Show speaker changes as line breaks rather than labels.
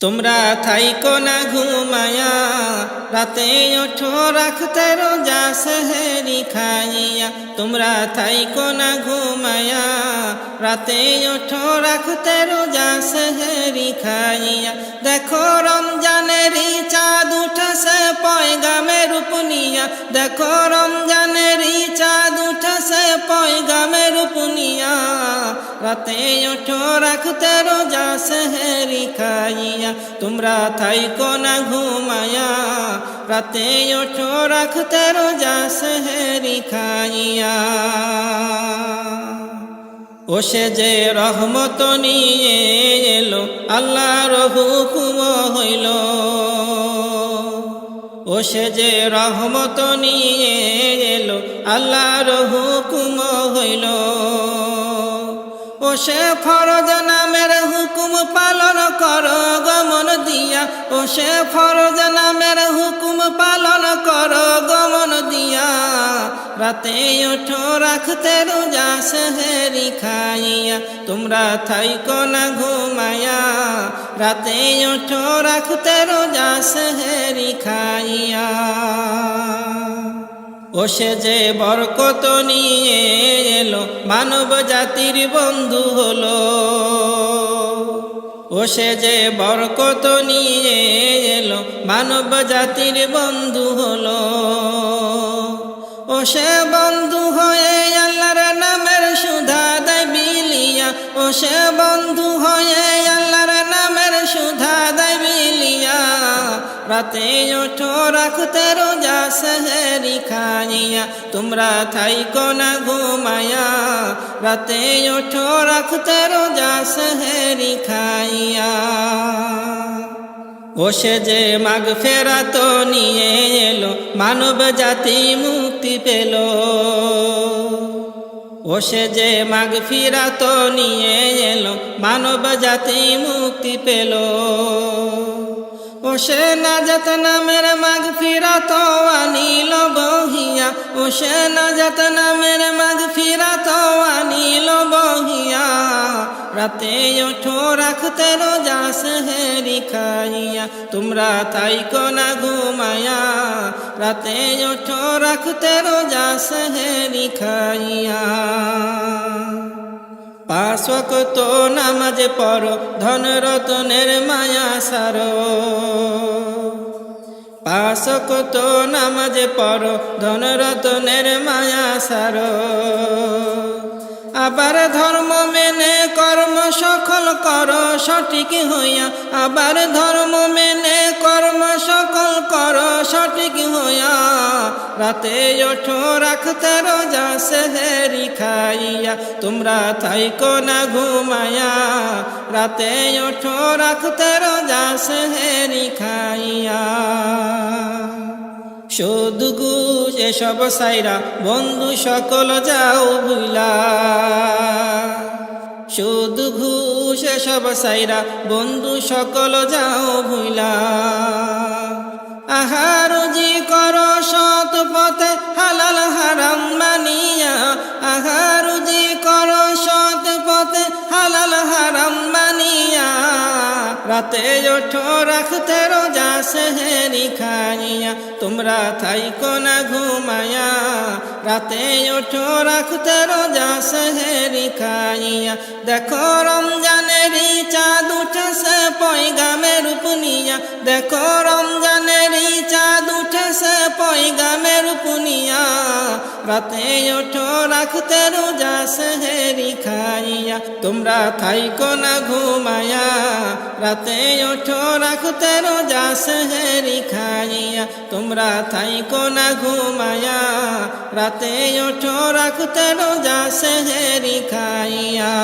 তোমরা থাইকো না ঘুমায়া রাতে ওঠো রাখতে রোজা সেহেরি খাইয়া তোমরা থাইকো না ঘুমায়া রাতে ওঠো রাখতে রোজা সেহেরি খাইয়া দেখো রমজানেরই চাঁদ উঠেছে পয়গামের উপনিয়া দেখো রমজানেরই রাতে ওঠো রাখতে রোজা সেহেরি খাইয়া। তোমরা থাইকো না ঘুমায়া রাতে ওঠো রাখতে রোজা সেহেরি খাইয়া। ও সে যে রহমত নিয়ে এলো আল্লাহর হুকুম হইল। ও সে যে রহমত নিয়ে এলো আল্লাহর হুকুম হইল। সে ফরজ নামের হুকুম পালন কর গমন দিয়া ও সে ফরজ নামের হুকুম পালন কর গমন দিয়া রাতে ওঠো রাখতে রোজা সেহেরি খাইয়া তোমরা থাইকো না ঘুমায়া রাতে ওঠো রাখতে রোজা সেহেরি খাইয়া ও সে যে বরকত নিয়ে এলো, মানব জাতির বন্ধু হলো। ও সে যে বরকত নিয়ে এলো, মানব জাতির বন্ধু হলো। ও সে বন্ধু হয়ে আল্লাহর নামের সুধা দেয় বিলিয়া। ও সে বন্ধু হয়ে আল্লাহর নামের সুধা রাতে ওঠো রাখতে রোজা সেহেরি খাইয়া তোমরা থাইকো না ঘুমায়া রাতে ওঠো রাখতে রোজা সেহেরি খাইয়া ও সে যে মাগ ফেরাত নিয়ে এলো, মানব জাতি মুক্তি পেল। ও সে যে মাগ ফিরাত নিয়ে এলো, মানব জাতি মুক্তি পেল। ও সে নাজাত নামের মাগ ফিরাত আনিল বহিয়া। ও সে নাজাত নামের মাগ ফিরাত আনিল বহিয়া। রাতে ওঠো, রাখতে রোজা সেহেরি খাইয়া। তোমরা তাইকো না ঘুমায়া রাতে ওঠো, রাখতে রোজা সেহেরি খাইয়া। পাশক তো নামাজ পর ধন রতনের মায়া সার। পাশক তো নামাজ পর ধন রতনের মায়া সার। আবার ধর্ম মেনে কর্ম সফল কর সঠিক হইয়া, আবার ধর্ম মেনে কর্ম সকল কর সঠিক হইয়া। রাতে ওঠো, রাখতে রোজা, সেহেরি খাইয়া, তোমরা থাইকো না ঘুমায়া রাতে ওঠো, রাখতে রোজা, সেহেরি খাইয়া। গুজ এসব সাইরা, বন্ধু সকল যাও ভুলা। ঘুষ এসব সাইরা, বন্ধু সকল যাও ভুলা আহার জি কর সৎ পথে, হালাল হারাম মানিয়া। আহার জি কর সৎ পথে, হালাল হারাম মানিয়া। রাতে ওঠো, রাখতে রোজা সেহেরি খাইয়া। তোমরা থাইকো না ঘুমায়া রাতে ওঠো, রাখতে রোজা সেহেরি খাইয়া। দেখো রমজানেরই দেখো রমজানেরই চাঁদ উঠেছে পয়গামের উপনিয়া রাতে ওঠো, রাখতে রোজা, সেহেরি খাইয়া। তোমরা থাইকো না ঘুমায়া রাতে ওঠো, রাখতে রোজা, সেহেরি খাইয়া। তোমরা থাইকো না ঘুমায়া রাতে ওঠো, রাখতে রোজা, সেহেরি খাইয়া।